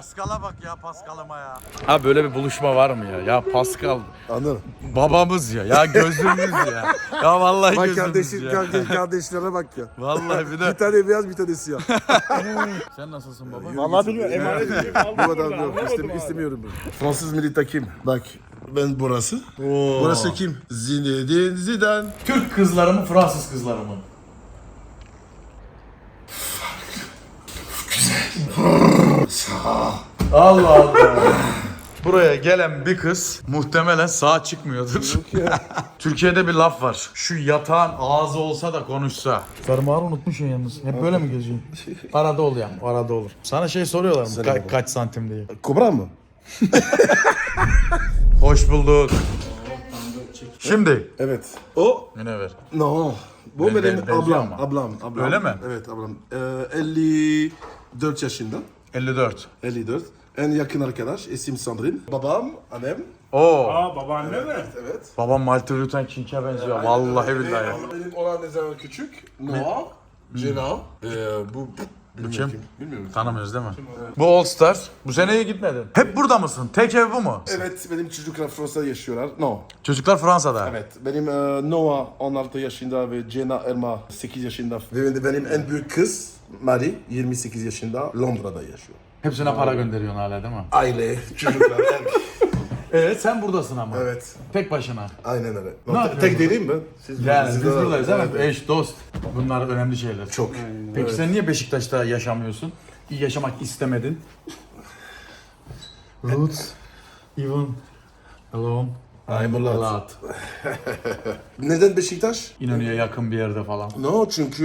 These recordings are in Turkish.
Pascal'a bak ya Pascal'ıma ya. Ha böyle bir buluşma var mı ya? Ya Pascal Anladım. babamız ya. Ya gözümüz ya. Ya vallahi Bak gözümüz kardeşim, ya. kardeş, kardeşlere bak ya. Vallahi bir de. Bir tane beyaz bir tane siyah. Sen nasılsın baba? Vallahi bilmiyorum. Emanet gibi kaldı Bu kadar yok. İstem, istemiyorum ben. Fransız milli takım. Bak ben burası. Burası kim? Zinedine Zidane. Türk kızları mı Fransız kızları mı? Allah Allah. Buraya gelen bir kız muhtemelen sağ çıkmıyordur. Türkiye'de bir laf var. Şu yatağın ağzı olsa da konuşsa. Fermuarı unutmuşsun yalnız. Hep böyle mi geziyorsun? Arada ol yani. Arada olur. Sana şey soruyorlar mı? Ka- kaç santim diye. Kobra mı? Hoş bulduk. Şimdi. Evet. O? Yine ver. No. Bu Ben- benim benziyor ablam, ama. ablam, ablam. Öyle mi? Evet ablam. Ee, 54 yaşında. 54. 54. En yakın arkadaş. İsim Sandrin. Babam, annem. Oo. Aa babaanne mi? Evet. Babam Martin Luther King'e benziyor. Vallahi billahi. Benim olan ne zaman küçük. Noah. Cena. Ee, bu Bilmiyorum kim. Bilmiyorum. Tanımıyoruz değil mi? Bu All Star. Bu sene iyi gitmedin. Hep burada mısın? Tek ev bu mu? Evet benim çocuklar Fransa'da yaşıyorlar. No. Çocuklar Fransa'da. Evet. Benim e, Noah 16 yaşında ve Jenna Erma 8 yaşında. Ve benim en büyük kız Marie 28 yaşında Londra'da yaşıyor. Hepsine para gönderiyorsun hala değil mi? Aile, çocuklar. Evet sen buradasın ama. evet. Tek başına. Aynen öyle. Ne yapıyorsun? tek değilim ben. Siz Yani biz de- buradayız? Evet. Eş, dost. Bunlar önemli şeyler. Çok. Peki sen niye Beşiktaş'ta yaşamıyorsun? İyi yaşamak istemedin. Roots, even, alone, I'm a a lot. lot. Neden Beşiktaş? İnönü'ye yakın bir yerde falan. No çünkü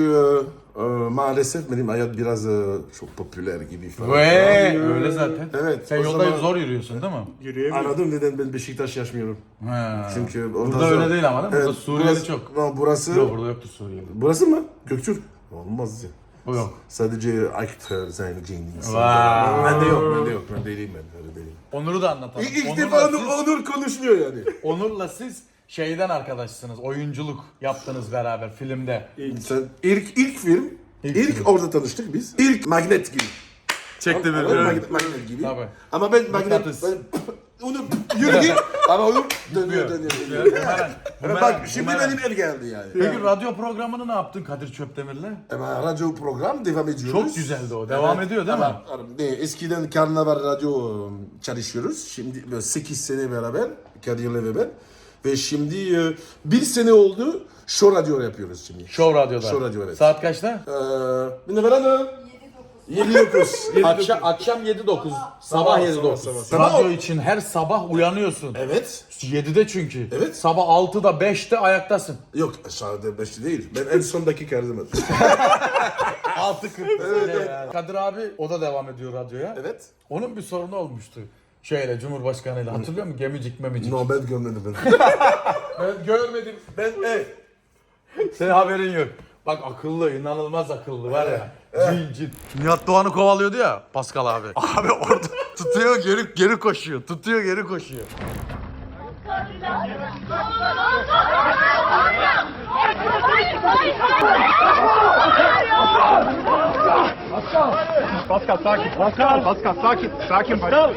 e, e, maalesef benim hayat biraz e, çok popüler gibi falan. Ve öyle zaten. Evet, Sen o yolda zaman- zor yürüyorsun değil mi? Yürüyemiyorum. Anladım neden ben Beşiktaş yaşmıyorum. He. Çünkü orada Burada zor. öyle değil ama değil mi? Burada Suriyeli burası, çok. No, burası, Yok burada yoktur Suriyeli. burası mı? Göktürk. Olmaz ya. O yok. Sadece aktör, zengin. Vay. Ben de yok, ben de yok. Ben değilim ben, öyle değilim. Onur'u da anlatalım. İlk, ilk defa siz- Onur, Onur konuşmuyor yani. Onur'la siz şeyden arkadaşsınız. Oyunculuk yaptınız beraber filmde. Sen ilk ilk film, İlk ilk, film. orada tanıştık biz. İlk magnet gibi. Çekti Ama magnet, magnet gibi. Tabii. Ama ben magnet, ben onu Yürü git. Ama oyun dönüyor dönüyor. dönüyor. Bumerang. Bumerang. Bak şimdi benim ev geldi yani. Peki radyo programını ne yaptın Kadir Çöpdemir'le? Hemen radyo program devam ediyoruz. Çok güzeldi o. Devam evet. ediyor değil mi? Ne, eskiden Karnaval Radyo ıı, çalışıyoruz. Şimdi böyle 8 sene beraber Kadir'le ve ben. Ve şimdi ıı, bir sene oldu Show Radyo yapıyoruz şimdi. Show Radyo'da. Show Radyo evet. Saat kaçta? Ee, beraber. 29. Akşam, akşam 7-9. Sabah 7-9. Radyo için her sabah uyanıyorsun. Evet. 7'de çünkü. Evet. Sabah 6'da 5'te ayaktasın. Yok sadece 5'te değil. Ben en son dakika aradım. 6.40. Kadir abi o da devam ediyor radyoya. Evet. Onun bir sorunu olmuştu. Şeyle Cumhurbaşkanıyla hatırlıyor musun? Gemicik memicik. No ben görmedim ben. ben görmedim. Ben evet. Senin haberin yok. Bak akıllı, inanılmaz akıllı var ya. Cin cin. Nihat Doğan'ı kovalıyordu ya Pascal abi. Abi orada tutuyor geri geri koşuyor. Tutuyor geri koşuyor. Pascal sakin. Pascal. Pascal sakin. Sakin. Pascal.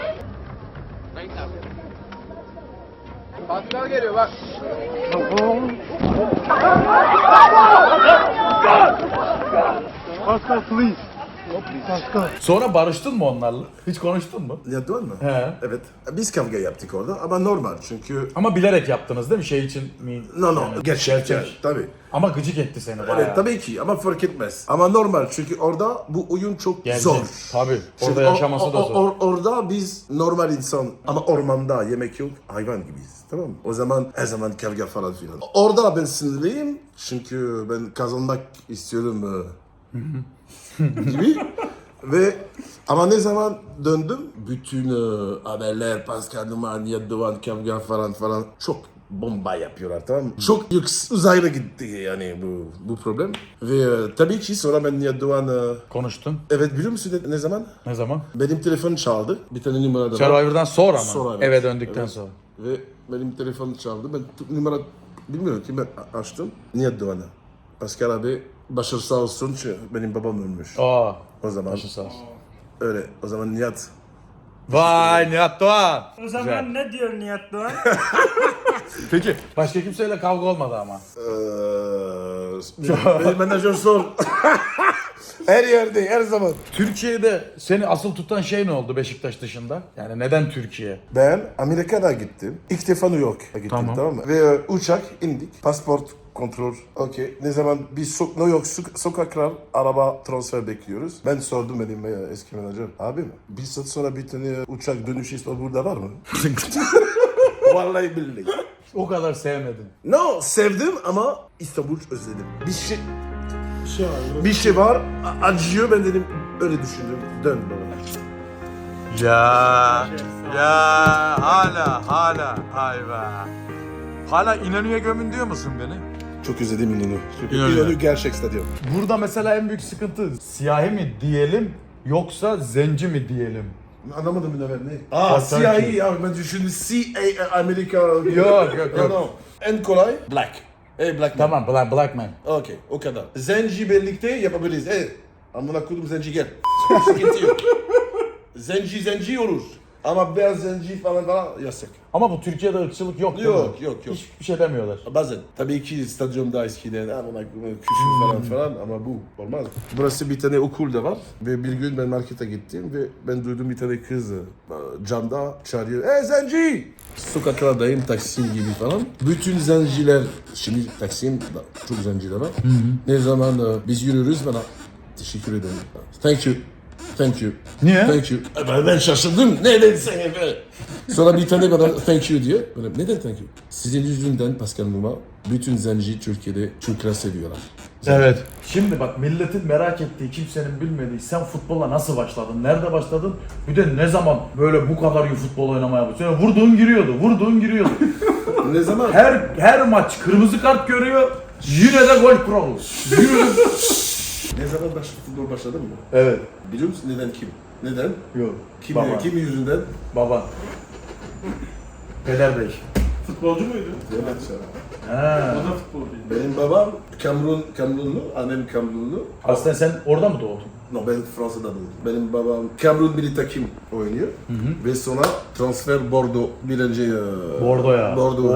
Pascal geliyor bak. Pascal please. Pascal. Sonra barıştın mı onlarla? Hiç konuştun mu? Nihat Doğan mı? He. Evet. Biz kavga yaptık orada ama normal çünkü Ama bilerek yaptınız değil mi? Şey için mi? No no Yani gerçek gerçek. tabii. Ama gıcık etti seni bayağı. Evet tabii ki ama fark etmez. Ama normal çünkü orada bu oyun çok Gerçek. zor. Tabii. Orada yaşaması o- da zor. or- orada biz normal insan ama ormanda yemek yok hayvan gibiyiz. Tamam mı? O zaman her zaman kavga falan filan. Orada ben sinirliyim çünkü ben kazanmak istiyorum e, gibi. Ve ama ne zaman döndüm bütün e, haberler Pascal Duman, Doğan kavga falan falan çok bomba yapıyorlar tamam mı? Çok yüks uzaylı gitti yani bu bu problem. Ve e, tabii ki sonra ben Doğan e, Konuştun. evet biliyor musun ne, ne zaman? Ne zaman? Benim telefon çaldı. Bir tane numara da var. Survivor'dan sonra mı? Sonra, evet. Eve döndükten Evet. sonra. Ve benim telefon çaldı. Ben t- numara bilmiyorum ki ben a- açtım. Nihat Doğan'a. Pascal abi başarı sağ olsun çünkü benim babam ölmüş. Aa. O zaman Başı sağ olsun. öyle. O zaman Nihat Vay Nihat Doğan. O zaman ne diyor Nihat Doğan? Peki başka kimseyle kavga olmadı ama. Eee, benim menajer sor. her yerde, her zaman. Türkiye'de seni asıl tutan şey ne oldu Beşiktaş dışında? Yani neden Türkiye? Ben Amerika'da gittim. İlk defa New York'a gittim Tamam. tamam, mı? Ve e, uçak indik. Pasport kontrol. Okey. Ne zaman bir so- New York so- sokaklar araba transfer bekliyoruz. Ben sordum benim e, eski menajer. Abi mi? Bir saat sonra bir tane uçak dönüş istiyor burada var mı? Vallahi billahi. O kadar sevmedin. No sevdim ama İstanbul özledim. Bir şey bir şey var a- acıyor ben dedim öyle düşündüm. Dön bana. Ya ya hala hala hay be. Hala İnönü'ye gömün diyor musun beni? Çok özledim İnönü. Çünkü İnönü. İnönü gerçek stadyum. Burada mesela en büyük sıkıntı siyahi mi diyelim yoksa zenci mi diyelim? Anlamadım bile ben ne? Aa Bak, CIA ya ben düşündüm CIA Amerika. Yok yok, yok. En kolay black. Hey black man. Tamam black, black man. Okey o kadar. Zenci birlikte yapabiliriz. Hey amına kodum zenci gel. Sıkıntı yok. Zenci zenci olur. Ama beyaz zenci falan falan yasak. Ama bu Türkiye'de ırkçılık yok değil mi? Yok, yok, yok. Hiçbir şey demiyorlar. Bazen. Tabii ki stadyumda eskiden amına küçük falan falan ama bu olmaz. Burası bir tane okul da var ve bir gün ben markete gittim ve ben duydum bir tane kız e, camda çağırıyor. Hey zenci! Sokaklardayım Taksim gibi falan. Bütün zenciler, şimdi Taksim çok zenciler var. Ne zaman e, biz yürüyoruz bana teşekkür ederim. Thank you. Thank you. Niye? Thank you. E, Ben, ben şaşırdım. Ne dedin sen efendim? Sonra bir tane bana thank you diyor. Böyle, neden thank you? Sizin yüzünden Pascal Numa bütün zenci Türkiye'de Türkler seviyorlar. Evet. Şimdi bak milletin merak ettiği, kimsenin bilmediği sen futbola nasıl başladın? Nerede başladın? Bir de ne zaman böyle bu kadar iyi futbol oynamaya başladın? Vurduğun giriyordu, vurduğun giriyordu. Ne zaman? her her maç kırmızı kart görüyor. Yine de gol kralı. Yine de... Ne zaman baş, futbol başladın mı? Evet. Biliyor musun neden kim? Neden? Yok. Kim, Baba. kim yüzünden? Baba. Peder Bey. Futbolcu muydu? Evet. Ha. O da futbolcuydu. Benim babam Kamerun, Kamerunlu, annem Kamerunlu. Aslında sen orada mı doğdun? No ben Fransa'da doğdum. Benim babam Kamerun milli takım oynuyor. Ve sonra transfer Bordeaux. Bir önce e, evet,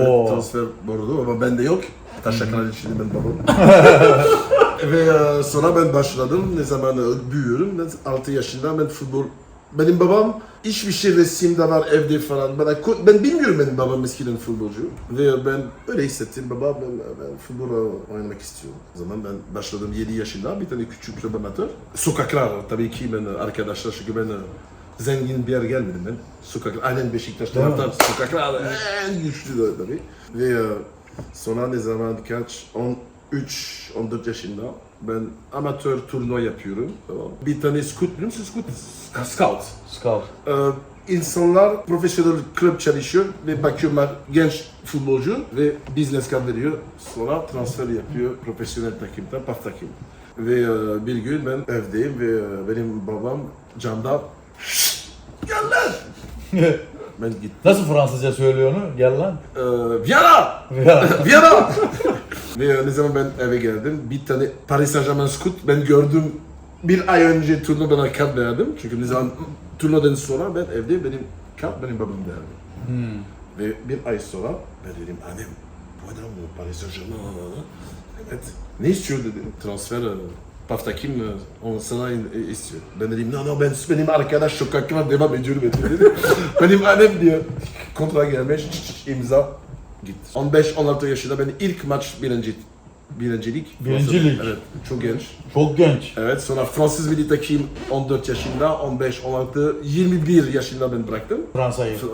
Oo. transfer Bordeaux ama bende yok. Taşaklar içinde ben babam. Ve e, sonra ben başladım. Ne zaman e, büyüyorum. Ben 6 yaşında ben futbol benim babam hiçbir şey resimde var evde falan. Ben, ben bilmiyorum benim babam eskiden futbolcu. Ve ben öyle hissettim. Baba ben, ben futbol oynamak istiyorum. O zaman ben başladım 7 yaşında. Bir tane küçük club amatör. Sokaklar tabii ki ben arkadaşlar çünkü ben e, zengin bir yer gelmedim ben. Sokaklar, aynen Beşiktaş taraftar. Sokaklar en güçlü tabii. Ve e, sonra ne zaman kaç, 13, 14 yaşında ben amatör turnuva yapıyorum. Tamam. Bir tane scout biliyor musun scout? Scout. Scout. Ee, insanlar profesyonel kulüp çalışıyor ve bakıyorlar genç futbolcu ve business card veriyor. Sonra transfer yapıyor profesyonel takımda, PAF takım. Ve e, bir gün ben evdeyim ve e, benim babam camda gel lan! ben gittim. Nasıl Fransızca söylüyor onu? Gel lan. Ee, Viyana! Ya. Viyana! Ve ne zaman ben eve geldim, bir tane Paris Saint Germain scout ben gördüm bir ay önce turnuva bana kart verdim. Çünkü ne zaman turnuvadan sonra ben evde benim kart benim babam verdi. Ve bir ay sonra ben dedim annem bu adam mı Paris Saint Germain? Evet. Ne istiyor dedim. Transfer Pafta kim e, on sana e, istiyor. Ben dedim no no ben benim arkadaş sokakla devam ediyorum dedi. benim annem diyor kontra gelmiş imza git. 15-16 yaşında ben ilk maç birinci birincilik. Birincilik. Evet çok genç. Çok genç. Evet sonra Fransız milli takım 14 yaşında 15 16 21 yaşında ben bıraktım. Fransa'yı. F-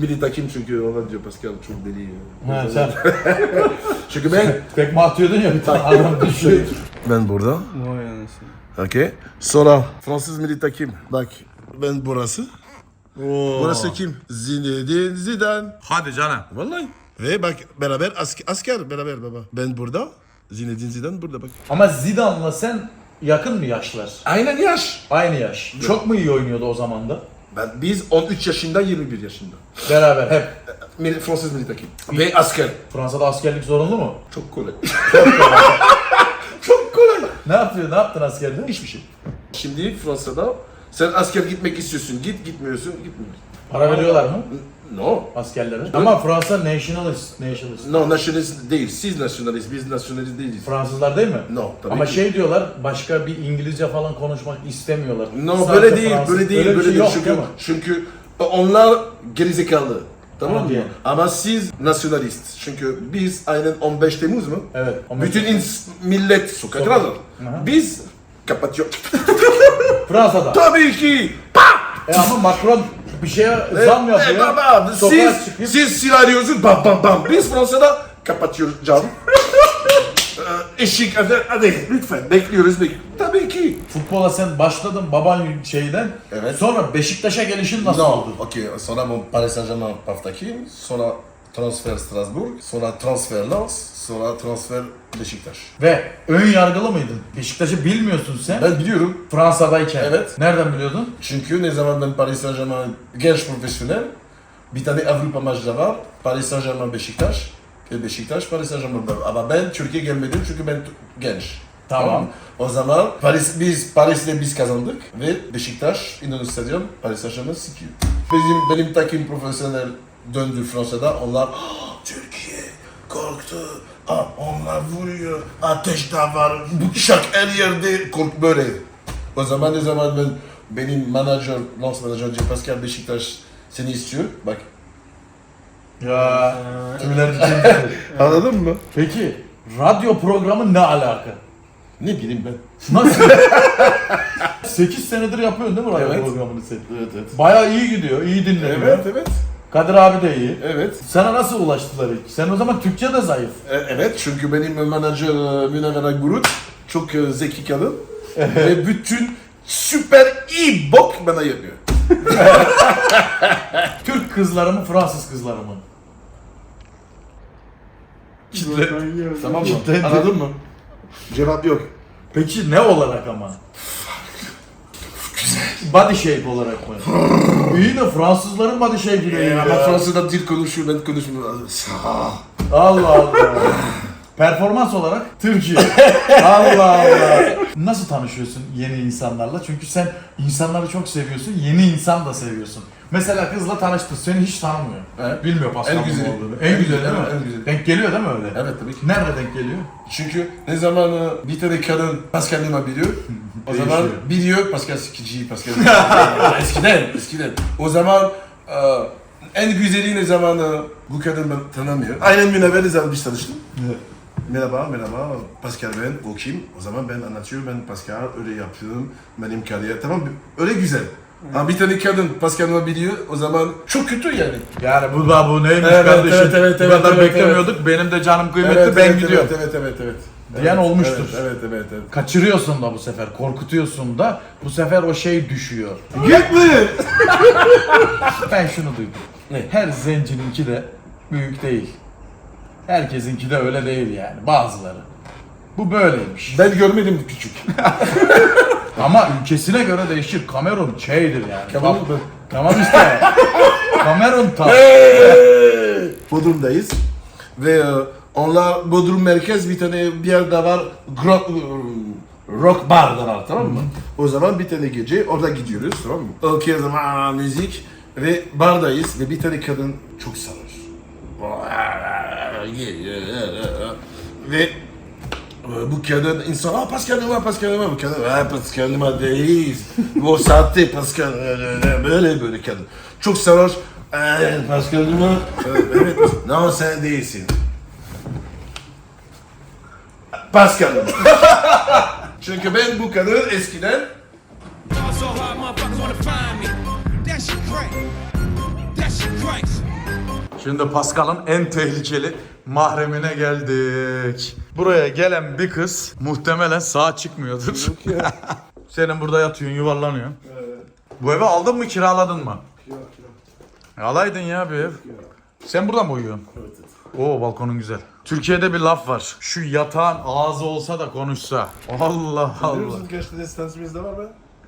Milli takım çünkü onlar diyor Pascal çok deli. Ha, sen Çünkü ben tekme atıyordun ya bir tane adam düşüyor. ben burada. Vay anasını. Okey. Sonra Fransız milli takım. Bak ben burası. Burası kim? Zinedine Zidane. Hadi canım. Vallahi. Ve bak beraber asker, asker beraber baba. Ben burada. Zinedine Zidane burada bak. Ama Zidane'la sen yakın mı yaşlar? Aynen yaş. Aynı yaş. Çok mu iyi oynuyordu o zaman da? Ben, biz 13 yaşında 21 yaşında. Beraber hep. Milli, Fransız milli takım. Ve asker. Fransa'da askerlik zorunlu mu? Çok kolay. Çok kolay. Ne yapıyor? Ne yaptın askerde? Hiçbir şey. Şimdi Fransa'da Sen asker gitmek istiyorsun. Git gitmiyorsun. Gitmiyorsun. Para veriyorlar mı No. askerlere? Ama Fransa nationalist. nationalist. No nationalist değil. Siz nationalist. Biz nationalist değiliz. Fransızlar değil mi? No, tabii Ama ki. şey diyorlar başka bir İngilizce falan konuşmak istemiyorlar. No Sadece böyle değil, Fransız. böyle değil, Öyle bir böyle şey değil. yok Çünkü, değil mi? çünkü onlar gerizekalı. Tamam mı? Ama siz nasyonalist. Çünkü biz aynen 15 Temmuz mu? Evet. Bütün ins millet sokaklarda. Aha. Biz kapatıyor. Fransa'da. Tabii ki. E ama Macron bir şeye zam yapıyor. E, baba, Sokağa siz, çıkıp siz silahıyorsunuz bam bam bam. Biz Fransa'da kapatıyoruz cam. Ee, Eşik hadi, hadi lütfen bekliyoruz bekliyoruz. Tabii ki. futbola sen başladın baban şeyden. Evet. Sonra Beşiktaş'a gelişin nasıl oldu? okey. Sonra bu Paris Saint-Germain Paftaki, sonra transfer Strasbourg, sonra transfer Lens, sonra transfer Beşiktaş. Ve ön yargılı mıydın? Beşiktaş'ı bilmiyorsun sen. Ben biliyorum. Fransa'dayken. Evet. Nereden biliyordun? Çünkü ne zaman ben Paris Saint-Germain genç profesyonel, bir tane Avrupa maçı var. Paris Saint-Germain Beşiktaş. Ve Beşiktaş Paris Saint-Germain. Ama ben Türkiye gelmedim çünkü ben genç. Tamam. O zaman Paris biz Paris'te biz kazandık ve Beşiktaş İnönü Stadyum Paris Saint-Germain sikiyor. Bizim benim takım profesyonel döndü Fransa'da. Onlar "Ah, Türkiye korktu. Ah, onlar vuruyor. Ateş de var. Bıçak her yerde kork böyle. O zaman ne zaman ben benim manager, lance manager diyor Pascal Beşiktaş seni istiyor. Bak. Ya. Tüyler Anladın mı? Peki radyo programı ne alaka? Ne bileyim ben. Nasıl? 8 senedir yapıyorsun değil mi radyo Evet. programını sen? Evet evet. Bayağı iyi gidiyor, iyi dinleniyor. Evet evet. Kadir abi de iyi. Evet. Sana nasıl ulaştılar ilk? Sen o zaman Türkçe de zayıf. E, Evet çünkü benim menajer e, Münevver Akbulut çok e, zeki kadın ve bütün süper iyi bok bana yapıyor. Türk kızları mı, Fransız kızları mı? Kitle. Tamam mı? Anladın mı? Cevap yok. Peki ne olarak ama? Body shape olarak mı? İyi de Fransızların body shape'i de iyi E, ama ya. Fransız'da dil konuşuyor ben konuşmuyorum. Allah Allah. Performans olarak Türkiye. Allah Allah. Nasıl tanışıyorsun yeni insanlarla? Çünkü sen insanları çok seviyorsun, yeni insan da seviyorsun. Mesela kızla tanıştın, seni hiç tanımıyor. Evet. Bilmiyor Pascal En güzeli. olduğunu. En En güzel güzeli, değil mi? en güzeli. Denk geliyor değil mi öyle? Evet tabii ki. Nerede denk geliyor? Çünkü ne zaman e, bir tane kadın Pascal'ıma biliyor. O zaman Değişiyor. biliyor Pascal sikici, Pascal eskiden, eskiden. O zaman e, en güzeli ne zaman e, bu kadın ben tanımıyor. Aynen Münevver ne zaman biz tanıştık. Merhaba, merhaba. Pascal ben, o kim? O zaman ben anlatıyorum, ben Pascal öyle yapıyorum, benim kariyer, tamam? Öyle güzel. Ama bir tane kadın Pascal'ımı biliyor, o zaman çok kötü yani. Yani bu da bu neymiş Evet, kardeşim? evet, evet, bu evet, kadar evet, beklemiyorduk. Benim de canım kıymetli Evet, ben evet, gidiyorum. Evet, evet, evet, evet. Diyen Evet, olmuştur. Evet, evet, evet. evet. Kaçırıyorsun da bu sefer, korkutuyorsun da bu sefer o şey düşüyor. Gitme! Ben şunu duydum. Ne? Her zencininki de büyük değil. Herkesinki de öyle değil yani bazıları. Bu böyleymiş. Ben görmedim küçük. Ama ülkesine göre değişir. Kamerun şeydir yani. Bak- mu? Tamam işte. Kamerun tam. Bodrum'dayız. Ve e, onlar Bodrum merkez bir tane bir yerde var. Rock, rock bar da var tamam mı? O zaman bir tane gece orada gidiyoruz tamam mı? Okey o zaman aa, müzik ve bardayız ve bir tane kadın çok sarhoş. Ve e, bu kadın insan aa Pascal Numa Pascal Numa bu kadın aa Pascal Numa değil. Bu saatte Pascal böyle böyle kadın çok sarhoş Aa, Pascal Numa evet, evet no sen değilsin. Pascal. Numa çünkü ben bu kadın eskiden. That shit crack. That shit cracks. Şimdi Pascal'ın en tehlikeli mahremine geldik. Buraya gelen bir kız muhtemelen sağ çıkmıyordur. Senin burada yatıyorsun, yuvarlanıyorsun. Bu evi aldın mı, kiraladın mı? Alaydın ya bir ev. Sen burada mı uyuyorsun? Evet. Oo balkonun güzel. Türkiye'de bir laf var. Şu yatağın ağzı olsa da konuşsa. Allah Allah. kaç tane stansımızda var be?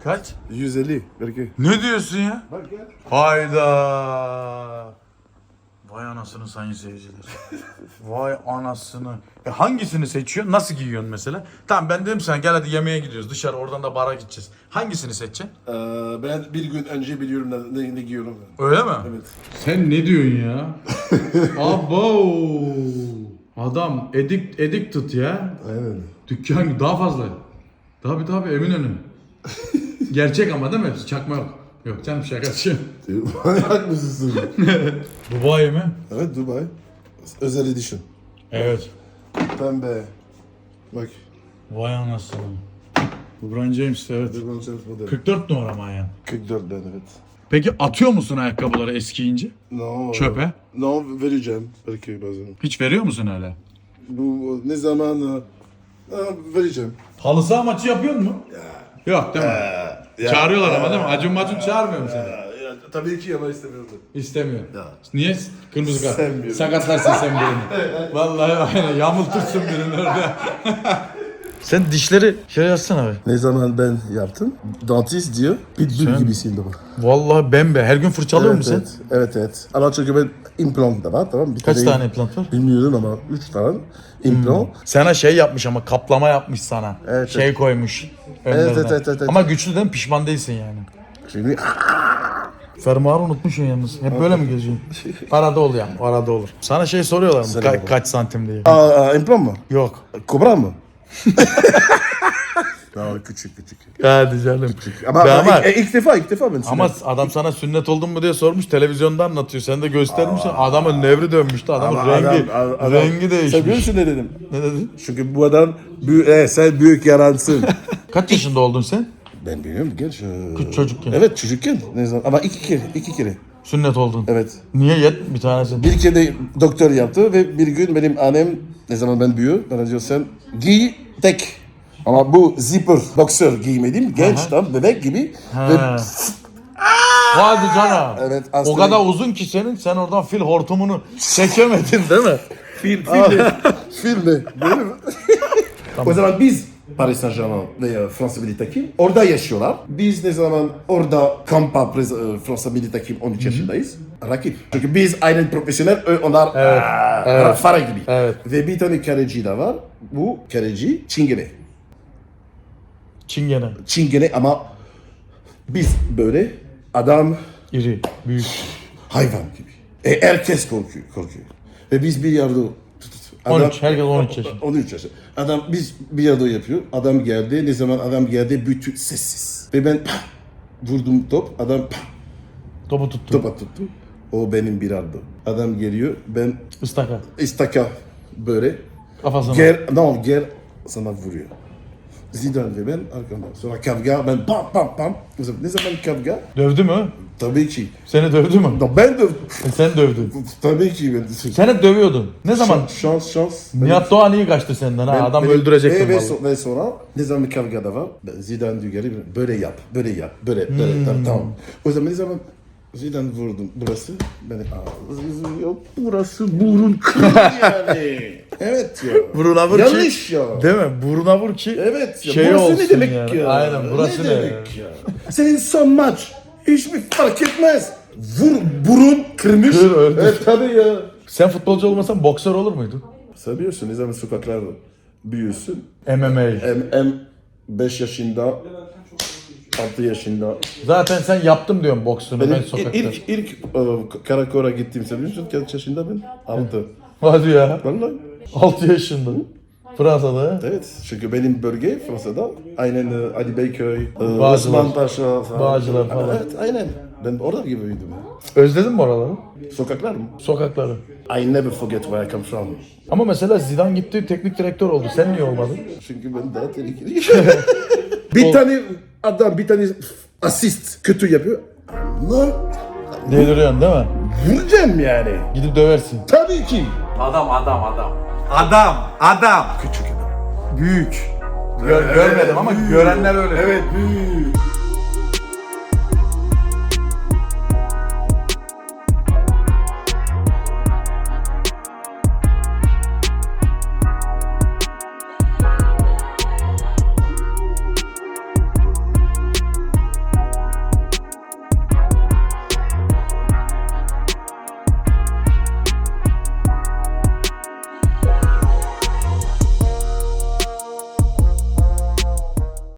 Kaç? 150 belki. Ne diyorsun ya? Bak gel. Hayda. Vay anasını sayın seyirciler. Vay anasını. E hangisini seçiyorsun? Nasıl giyiyorsun mesela? Tamam ben dedim sana gel hadi yemeğe gidiyoruz dışarı oradan da bara gideceğiz. Hangisini seçeceksin? Ee, ben bir gün önce biliyorum ne, ne, ne giyiyorum. Öyle mi? Evet. Sen ne diyorsun ya? Abo. Adam edik addicted ya. Aynen. Dükkan daha fazla. Tabi tabi Eminönü. Gerçek ama değil mi? Çakma yok. Yok canım şakası. Manyak mısın? Dubai mi? evet Dubai. Özel edition. Evet. Pembe. Bak. Vay anasını. LeBron James evet. LeBron James model. 44 numara mı yani? 44 ben evet. Peki atıyor musun ayakkabıları eskiyince? No. Çöpe? No vereceğim belki bazen. Hiç veriyor musun öyle? Bu ne zaman vereceğim. Halı saha maçı yapıyor mu? Yok değil mi? Çağırıyorlar ama değil mi? Acun Macun çağırmıyor mu seni? Ya, tabii ki ama istemiyorum. İstemiyor. Ya. Niye? Kırmızı kart. Sevmiyorum. Sakatlarsın sen birini. Vallahi aynen yamultursun birini orada. sen dişleri şey yazsana abi. Ne zaman ben yaptım? Dentist diyor. Pitbull gibisin doğru. Vallahi bembe. Her gün fırçalıyor Evet, musun evet, evet, evet. Ama çünkü ben implant da var tamam mı? Bir Kaç tane implant var? Bilmiyorum ama 3 tane implant. Sana şey yapmış ama kaplama yapmış sana. Evet, şey evet. koymuş. Evet, önlerine. evet, evet, evet. Ama güçlü değil mi? Pişman değilsin yani. Şimdi Fermuarı unutmuşsun yalnız. Hep böyle mi geziyorsun? Arada ol ya. Arada olur. Sana şey soruyorlar mı? Ka- kaç santim diye. Aa, implant mı? Yok. Kobra mı? Daha küçük küçük. Hadi canım. Ama, Be ama ama, ilk, ilk defa ilk defa ben ama sünnet. adam sana sünnet oldun mu diye sormuş. Televizyonda anlatıyor. Sen de göstermişsin. Adamın nevri dönmüştü. Adamın Ama rengi adam- adam- rengi Sen biliyor değişmiş. musun ne dedim? Ne dedin? Çünkü bu adam büyük, e, sen büyük yaransın. Kaç yaşında oldun sen? ben biliyorum genç. Küçük çocukken. Evet çocukken. Ne zaman? Ama iki kere, iki kere. Sünnet oldun. Evet. Niye yet bir tanesi? Bir kere doktor yaptı ve bir gün benim annem ne zaman ben büyüyor bana diyor sen giy tek. Ama bu zipper boxer giymedim. Genç tam bebek gibi. Ve Ha. Hadi canım. Evet, O aslında- kadar uzun ki senin sen oradan fil hortumunu çekemedin değil mi? Fil, fil, filmi. Değil mi? O zaman biz Paris Saint Germain veya Fransa Milli Takım orada yaşıyorlar. Biz ne zaman orada kampa e, Fransa Milli Takım 13 yaşındayız. Rakip. Çünkü biz aynı profesyonel, onlar Evet, aa, evet. fare gibi. Evet. Ve bir tane kaleci de var. Bu kaleci Çingene. Çingene. Çingene ama biz böyle adam İri, büyük. hayvan gibi. E, herkes korkuyor, korkuyor. Ve biz bir tut- adam- 13, herkes 13 yaşında. 13 yaşında. Adam biz bir yerde yapıyor. Adam geldi. Ne zaman adam geldi bütün sessiz. Ve ben pah, vurdum top. Adam pah, Topu tuttu. topa tuttu. O benim bir ardı. Adam geliyor. Ben Istaka. istaka böyle. Kafasına. Ger, no, ger sana vuruyor. Zidane ve ben arkamda. Sonra kavga ben pam pam pam. Ne zaman kavga? Dövdü mü? Tabii ki. Seni dövdü mü? Ben de E sen dövdün. tabii ki ben. Sen hep dövüyordun. Ne zaman? Şans, şans, şans. Nihat Doğan iyi kaçtı senden ha. Ben- Adam ben- öldürecektin ve, ve, vallahi. so- ve sonra ne zaman bir kavga da var. Zidane diyor geri böyle yap, böyle yap, böyle, böyle Hmm. tamam, tamam. O zaman ne zaman Zidane vurdum burası, ben aa, yok burası burun kırık yani. evet ya. Buruna vur Yanlış ki. ya. Değil mi? Buruna vur ki. Evet ya. Şey burası ne demek yani. ya? Aynen, burası ne demek ya? Senin son maç. Hiçbir fark etmez. Vur, burun kırmış. Kır, öldür. Evet tabii ya. Sen futbolcu olmasan boksör olur muydun? Seviyorsun zaman sokaklarda büyüyorsun. MMA. Hem, hem 5 yaşında, 6 yaşında. Zaten sen yaptım diyorum boksunu ben sokakta. ilk, ilk e, Karakor'a gittim seviyor musun? Kaç yaşında ben? 6. Hadi ya. Vallahi. 6 yaşında. Fransa'da. Evet. Çünkü benim bölge Fransa'da aynen e, Ali Beyköy, e, Bağcılar. Osman Paşa falan. Bağcılar falan. Evet aynen. Ben orada gibi büyüdüm. Özledin mi oraları? Sokaklar mı? Sokakları. I never forget where I come from. Ama mesela Zidane gitti teknik direktör oldu. Sen niye olmadın? Çünkü ben daha tehlikeli. bir tane adam bir tane asist kötü yapıyor. Lan Deliriyorsun değil mi? Vuracağım yani. Gidip döversin. Tabii ki. Adam adam adam. Adam adam. Küçük adam. Büyük. Gör, görmedim ama görenler öyle. Evet büyük.